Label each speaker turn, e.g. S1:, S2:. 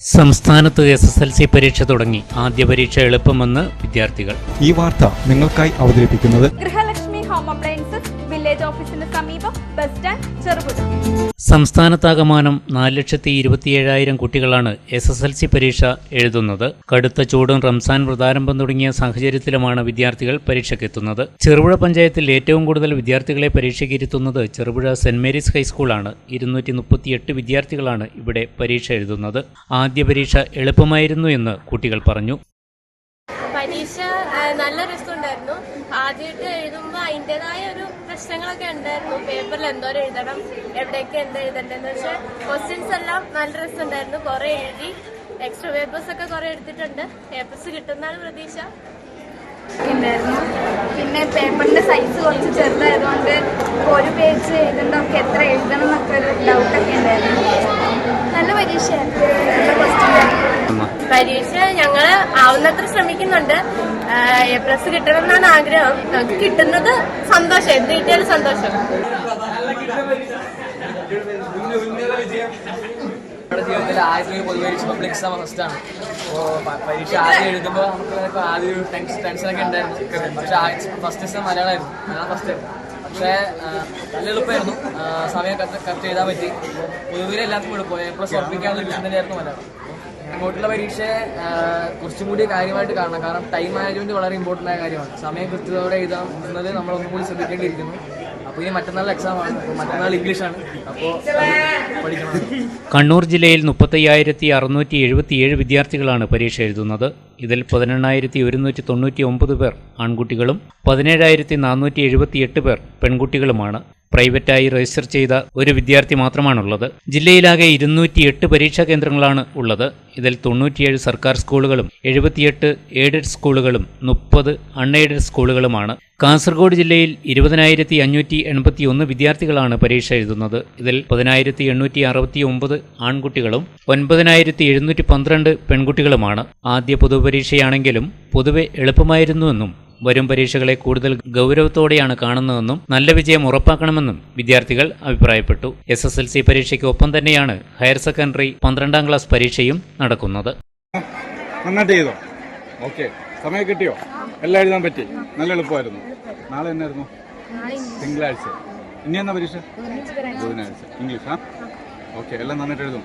S1: സംസ്ഥാനത്ത് S S L C പരീക്ഷ തുടങ്ങി. ആദ്യ പരീക്ഷ എളുപ്പമെന്ന് വിദ്യാർത്ഥികൾ.
S2: ഈ വാർത്ത നിങ്ങൾക്കായി അവതരിപ്പിക്കുന്നത്
S3: ഗൃഹലക്ഷ്മി ഹോം അപ്ലയൻസസ് വില്ലേജ് ഓഫീസിന് സമീപം ബസ് സ്റ്റാൻഡ് ചെറുപുഴ.
S1: സംസ്ഥാനത്താകമാനം നാല് ലക്ഷത്തി ഇരുപത്തിയേഴായിരം കുട്ടികളാണ് എസ് എസ് എൽ സി പരീക്ഷ എഴുതുന്നത്. കടുത്ത ചൂടും റംസാൻ വ്രതാരംഭം തുടങ്ങിയ സാഹചര്യത്തിലുമാണ് വിദ്യാർത്ഥികൾ പരീക്ഷയ്ക്കെത്തുന്നത്. ചെറുപുഴ പഞ്ചായത്തിൽ ഏറ്റവും കൂടുതൽ വിദ്യാർത്ഥികളെ പരീക്ഷയ്ക്ക് ഇരുത്തുന്നത് ചെറുപുഴ സെന്റ് മേരീസ് ഹൈസ്കൂളാണ്. ഇരുന്നൂറ്റി മുപ്പത്തിയെട്ട് വിദ്യാർത്ഥികളാണ് ഇവിടെ പരീക്ഷ എഴുതുന്നത്. ആദ്യ പരീക്ഷ എളുപ്പമായിരുന്നു എന്ന് കുട്ടികൾ പറഞ്ഞു.
S4: പരീക്ഷ നല്ല ആദ്യമായിട്ട് എഴുതുമ്പോൾ അതിന്റെതായ ഒരു പ്രശ്നങ്ങളൊക്കെ ഉണ്ടായിരുന്നു. പേപ്പറിൽ എന്തോരം എഴുതണം എവിടെയൊക്കെ എന്താ എഴുതണ്ടെന്ന് പക്ഷെ ക്വസ്റ്റ്യൻസ് എല്ലാം നല്ല രസമുണ്ടായിരുന്നു. കുറെ എഴുതി എക്സ്ട്രാ പേപ്പേഴ്സ് ഒക്കെ കുറെ എടുത്തിട്ടുണ്ട്. പേപ്പേഴ്സ് കിട്ടുന്നതാണ് പ്രതീക്ഷ.
S3: ഉണ്ടായിരുന്നു പിന്നെ പേപ്പറിന്റെ സൈസ് കുറച്ച് ചെറുതായതുകൊണ്ട് ഒരു പേജ് എഴുതണ്ടൊക്കെ എത്ര എഴുതണം എന്നൊക്കെ ഒരു ഡൗട്ടൊക്കെ ഉണ്ടായിരുന്നു. നല്ല പരീക്ഷയായിരുന്നു.
S4: പരീക്ഷ ഞങ്ങൾ ആവുന്നത്ര ശ്രമിക്കുന്നുണ്ട്. എ പ്ലസ് കിട്ടണം എന്നാണ് ആഗ്രഹം. നമുക്ക് കിട്ടുന്നത് സന്തോഷം. കിട്ടിയാലും സന്തോഷം.
S5: അപ്പോൾ ആദ്യം എഴുതുമ്പോൾ നമുക്ക് ആദ്യം പക്ഷേ ഫസ്റ്റ് എക്സാം മലയാളമായിരുന്നു. മലയാളം ഫസ്റ്റ് പക്ഷേ നല്ല എളുപ്പമായിരുന്നു. സമയം കറക്റ്റ് എഴുതാൻ പറ്റി. പൊതുവിലെ എല്ലാവർക്കും എളുപ്പം എ പ്ലസ് വിഷയം തന്നെയായിരുന്നു മലയാളം. ഇങ്ങോട്ടുള്ള പരീക്ഷയെ കുറച്ചും കൂടി കാര്യമായിട്ട് കാണണം. കാരണം ടൈം മാനേജ്മെന്റ് വളരെ ഇമ്പോർട്ടന്റ് ആയ കാര്യമാണ്. സമയം കൃത്യതയോടെ എഴുതാം നമ്മൾ ഒന്നും കൂടി ശ്രദ്ധിക്കേണ്ടിയിരിക്കുന്നു. അപ്പോൾ ഇനി മറ്റന്നാൾ എക്സാമാണ് അപ്പോൾ മറ്റന്നാൾ ഇംഗ്ലീഷാണ് അപ്പോൾ പഠിക്കണം.
S1: കണ്ണൂർ ജില്ലയിൽ മുപ്പത്തയ്യായിരത്തി അറുന്നൂറ്റി എഴുപത്തിയേഴ് വിദ്യാർത്ഥികളാണ് പരീക്ഷ എഴുതുന്നത്. ഇതിൽ പതിനെണ്ണായിരത്തി ഒരുന്നൂറ്റി തൊണ്ണൂറ്റി ഒമ്പത് പേർ ആൺകുട്ടികളും പതിനേഴായിരത്തി നാനൂറ്റി എഴുപത്തിയെട്ട് പേർ പെൺകുട്ടികളുമാണ്. പ്രൈവറ്റായി രജിസ്റ്റർ ചെയ്ത ഒരു വിദ്യാർത്ഥി മാത്രമാണുള്ളത്. ജില്ലയിലാകെ ഇരുന്നൂറ്റിയെട്ട് പരീക്ഷാ കേന്ദ്രങ്ങളാണ് ഉള്ളത്. ഇതിൽ തൊണ്ണൂറ്റിയേഴ് സർക്കാർ സ്കൂളുകളും എഴുപത്തിയെട്ട് എയ്ഡഡ് സ്കൂളുകളും മുപ്പത് അൺഎയ്ഡഡ് സ്കൂളുകളുമാണ്. കാസർഗോഡ് ജില്ലയിൽ ഇരുപതിനായിരത്തി അഞ്ഞൂറ്റി എൺപത്തി ഒന്ന് വിദ്യാർത്ഥികളാണ് പരീക്ഷ എഴുതുന്നത്. ഇതിൽ പതിനായിരത്തി എണ്ണൂറ്റി അറുപത്തി ഒമ്പത് ആൺകുട്ടികളും ഒൻപതിനായിരത്തി എഴുന്നൂറ്റി പന്ത്രണ്ട് പെൺകുട്ടികളുമാണ്. ആദ്യ പൊതുപരീക്ഷയാണെങ്കിലും പൊതുവെ എളുപ്പമായിരുന്നുവെന്നും വരും പരീക്ഷകളെ കൂടുതൽ ഗൗരവത്തോടെയാണ് കാണുന്നതെന്നും നല്ല വിജയം ഉറപ്പാക്കണമെന്നും വിദ്യാർത്ഥികൾ അഭിപ്രായപ്പെട്ടു. എസ് എസ് എൽ സി പരീക്ഷയ്ക്ക് ഒപ്പം തന്നെയാണ് ഹയർ സെക്കൻഡറി പന്ത്രണ്ടാം ക്ലാസ് പരീക്ഷയും നടക്കുന്നത്.
S2: നന്നായിട്ട് ചെയ്തോ? ഓക്കെ. സമയം കിട്ടിയോ? എല്ലാം എഴുതാൻ പറ്റി? നല്ല എളുപ്പമായിരുന്നു. നാളെ എന്നായിരുന്നു? തിങ്കളാഴ്ച. ഇനി എന്നാ പരീക്ഷ? ബുധനാഴ്ച. ഇംഗ്ലീഷ് ആ? ഓക്കെ. എല്ലാം നന്നായിട്ട് എഴുതും.